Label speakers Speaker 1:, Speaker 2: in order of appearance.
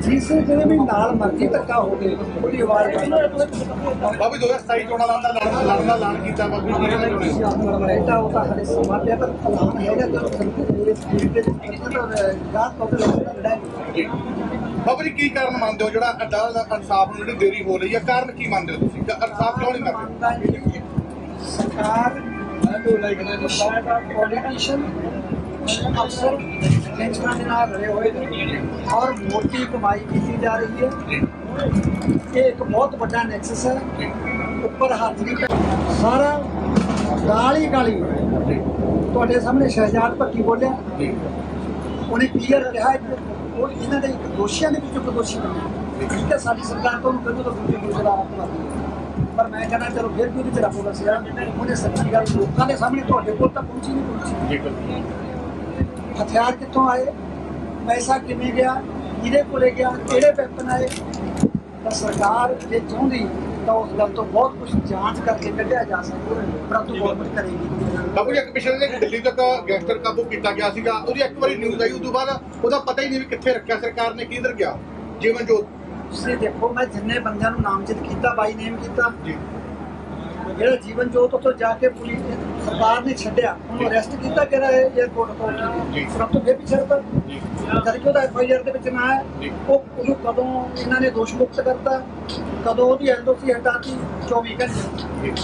Speaker 1: ਜਿਸ ਜਿਹੜੇ ਵੀ ਨਾਲ ਮਰਜ਼ੀ ਧੱਕਾ ਹੋ ਗਏ ਉਹਦੀ ਆਵਾਜ਼
Speaker 2: ਬਾਬੀ 2027 ਚੋਣਾਂ ਦਾ ਲੜਨ ਲੜਨ ਦਾ ਐਲਾਨ ਕੀਤਾ ਬਾਬੀ ਜੀ ਨੇ ਚੁਣੇ
Speaker 1: ਬੈਠਾ ਉਹ ਤਾਂ ਹਲੇ ਸਮਾਂ ਪਿਆ ਪਰ ਐਲਾਨ ਹੈਗਾ ਜਦੋਂ ਸਰਕਾਰ ਸਪੀਡ ਤੇ ਗਾਤ ਤੋਂ ਲੜਾਈ
Speaker 2: ਬਾਬਾ ਜੀ ਕੀ ਕਾਰਨ ਮੰਨਦੇ ਹੋ? ਜਿਹੜਾ ਅਦਾਲਤ ਇਨਸਾਫ ਨੂੰ ਜਿਹੜੀ ਦੇਰੀ ਹੋ ਰਹੀ ਹੈ ਕਾਰਨ ਕੀ ਮੰਨਦੇ ਹੋ ਤੁਸੀਂ? ਕਿ ਇਨਸਾਫ ਕਿਉਂ ਨਹੀਂ
Speaker 1: ਜੀ ਸਰਕਾਰ ਪੋਲੀਟੀਸ਼ੀਅਨ ਅਫਸਰ ਟੈਂਸ਼ਨਾਂ ਦੇ ਨਾਲ ਰਹੇ ਹੋਏ ਨੇ ਔਰ ਮੋਟੀ ਕਮਾਈ ਕੀਤੀ ਜਾ ਰਹੀ ਹੈ। ਇਹ ਇੱਕ ਬਹੁਤ ਵੱਡਾ ਨੈਕਸਸ ਹੈ। ਉੱਪਰ ਹੱਥ ਨਹੀਂ ਸਾਰਾ ਗਾਲੀ ਗਾਲੀ ਤੁਹਾਡੇ ਸਾਹਮਣੇ ਸ਼ਹਿਜਾਦ ਭੱਟੀ ਬੋਲਿਆ। ਉਹਨੇ ਕਲੀਅਰ ਕਿਹਾ ਉਹ ਇਹਨਾਂ ਦੇ ਇੱਕ ਦੋਸ਼ੀਆਂ ਦੇ ਵਿੱਚੋਂ ਦੋਸ਼ੀ ਬਣਿਆ ਠੀਕ ਹੈ, ਸਾਡੀ ਸਰਕਾਰ ਤੋਂ ਕਦੋਂ ਤੋਂ ਦੂਜੇ ਦੂਜੇ ਦਾ ਆਪ ਪਰ ਮੈਂ ਕਹਿੰਦਾ, ਚਲੋ ਫਿਰ ਵੀ ਉਹਦੇ ਚ ਰੱਬ ਦੱਸਿਆ ਉਹਨੇ ਸੱਚੀ ਗੱਲ ਲੋਕਾਂ ਦੇ ਸਾਹਮਣੇ ਤੁਹਾਡੇ ਕੋਲ ਤਾਂ ਪਹੁੰਚੀ ਨਹੀਂ ਪਹੁੰਚੀ। ਹਥਿਆਰ ਕਿੱਥੋਂ ਆਏ? ਪੈਸਾ ਕਿਵੇਂ ਗਿਆ? ਕਿਹਦੇ ਕੋਲੇ ਗਿਆ? ਕਿਹੜੇ ਵੈਪਨ ਆਏ? ਤਾਂ ਸਰਕਾਰ ਜੇ ਚਾਹੁੰਦੀ ਤਾਂ ਉਸ ਗੱਲ ਤੋਂ ਬਹੁਤ ਕੁਝ ਜਾਂਚ ਕਰਕੇ ਕੱਢਿਆ ਜਾ ਸਕਦਾ ਪਰੰਤੂ ਗਵਰਨਮੈਂਟ ਕਰੇਗੀ।
Speaker 2: ਬਾਬੂ ਜੀ ਇੱਕ ਪਿਛਲੇ ਦਿਨ ਦਿੱਲੀ ਤੱਕ ਗੈਂਗਸਟਰ ਕਾਬੂ ਕੀਤਾ ਗਿਆ ਸੀਗਾ। ਉਹਦੀ ਇੱਕ ਵਾਰੀ ਨਿਊਜ਼ ਆਈ ਉਸ ਤੋਂ ਬਾਅਦ ਉਹਦਾ ਪਤਾ ਹੀ ਨਹੀਂ ਵੀ ਕਿੱਥੇ ਰੱਖਿਆ ਸਰਕਾਰ ਨੇ ਕਿੱਧਰ ਗਿਆ। ਜੀਵਨ ਜੋਤ
Speaker 1: ਤੁਸੀਂ ਦੇਖੋ ਮੈਂ ਜਿੰਨੇ ਬੰਦਿਆਂ ਨੂੰ ਨਾਮਜ਼ਦ ਕੀਤਾ ਬਾਈ ਨੇਮ ਕੀਤਾ।
Speaker 2: ਜੀ।
Speaker 1: ਜਿਹੜਾ ਜੀਵਨ ਜੋਤ ਉੱਥੋਂ ਜਾ ਕੇ ਪੁਲਿਸ ਸਰਕਾਰ ਨੇ ਛੱਡਿਆ। ਉਹਨੂੰ ਅਰੈਸਟ ਕੀਤਾ ਕਿਹੜਾ 에어ਪੋਰਟ ਤੋਂ
Speaker 2: ਜੀ।
Speaker 1: ਸਭ ਤੋਂ ਫਿਰ ਪਿਛੜ ਪਰ
Speaker 2: ਜੀ।
Speaker 1: ਜਦ ਕਿ ਉਹਦਾ ਐਫਆਈਆਰ ਦੇ ਵਿੱਚ ਨਾ। ਹੈ। ਉਹ ਉਹਨੂੰ ਕਦੋਂ ਇਹਨਾਂ ਨੇ ਦੋਸ਼ ਮੁਕਤ ਕਰਤਾ? ਕਦੋਂ ਉਹਦੀ ਐਲਓਸੀ ਹਟਾਤੀ? 24 ਘੰਟੇ।